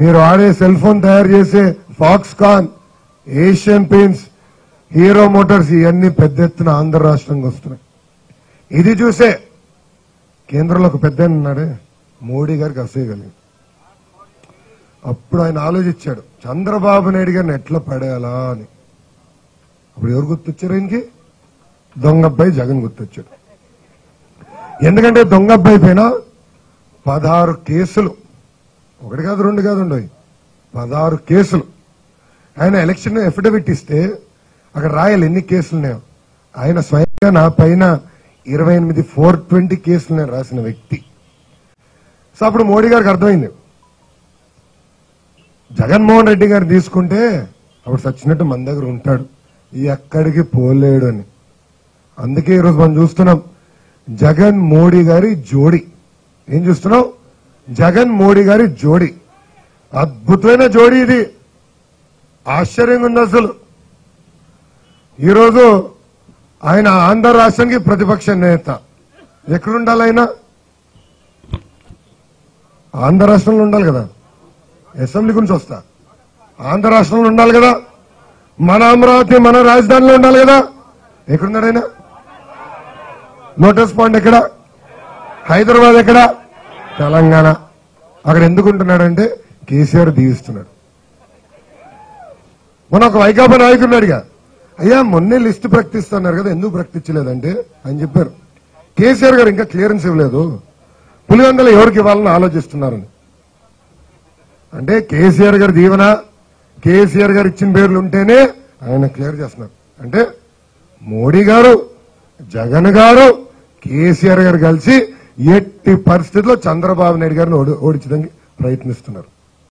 మీరు ఆడే cell phone తయారు చేసే Foxconn Asian Paints Hero Motors ఇవన్నీ పెద్ద ఎత్తున ఆంధ్ర రాష్ట్రంకి వస్తున్నాయి. ఇది చూసే కేంద్రంలో ఒక పెద్ద అన్నాడే మోడీ గారికి అసూయ అప్పుడు ఆయన ఆలోచించాడు చంద్రబాబు నాయుడు గారిని ఎట్లా పడేయాలా అని. అప్పుడు ఎవరు గుర్తొచ్చారు ఆయనకి? దొంగబ్బాయి జగన్ గుర్తొచ్చాడు. ఎందుకంటే దొంగబ్బాయి పైన పదహారు కేసులు ఒకటి కాదు రెండు కాదు ఉండవు. పదహారు కేసులు. ఆయన ఎలక్షన్ ఎఫిడవిట్ ఇస్తే అక్కడ రాయాలి ఎన్ని కేసులు ఆయన స్వయంగా నా పైన ఇరవై ఎనిమిది ఫోర్ ట్వంటీ కేసులు నేను రాసిన వ్యక్తి. సో అప్పుడు మోడీ గారికి అర్థమైంది. జగన్మోహన్ రెడ్డి గారు తీసుకుంటే అప్పుడు సచ్చినట్టు మన దగ్గర ఉంటాడు. ఎక్కడికి పోలేడు అని. అందుకే ఈరోజు మనం చూస్తున్నాం జగన్ మోడీ గారి జోడి. ఏం చూస్తున్నావు? జగన్ మోడీ గారి జోడి. అద్భుతమైన జోడి ఇది. ఆశ్చర్యంగా ఉంది అసలు. ఈరోజు ఆయన ఆంధ్ర రాష్ట్రానికి ప్రతిపక్ష నేత. ఎక్కడుండాలి ఆయన? ఆంధ్ర రాష్ట్రంలో ఉండాలి కదా. అసెంబ్లీ గురించి వస్తా. ఆంధ్ర రాష్ట్రంలో ఉండాలి కదా. మన అమరావతి మన రాజధానిలో ఉండాలి కదా. ఎక్కడున్నాడు ఆయన? లోటస్ పాయింట్ ఎక్కడ? హైదరాబాద్ ఎక్కడ? తెలంగాణ. అక్కడ ఎందుకుంటున్నాడంటే కేసీఆర్ దీవిస్తున్నాడు. మొన్న ఒక వైకాపా నాయకున్నాడుగా అయ్యా మొన్నే లిస్టు ప్రకటిస్తున్నారు కదా ఎందుకు ప్రకటించలేదంటే? అని చెప్పారు. కేసీఆర్ గారు ఇంకా క్లియరెన్స్ ఇవ్వలేదు. పులివెందలు ఎవరికి ఇవ్వాలని ఆలోచిస్తున్నారని. అంటే కేసీఆర్ గారి దీవెన కేసీఆర్ గారు ఇచ్చిన పేర్లు ఉంటేనే ఆయన క్లియర్ చేస్తున్నారు. అంటే మోడీ గారు జగన్ గారు కేసీఆర్ గారు కలిసి ఎట్టి పరిస్థితుల్లో చంద్రబాబు నాయుడు గారిని ఓడించడానికి ప్రయత్నిస్తున్నారు.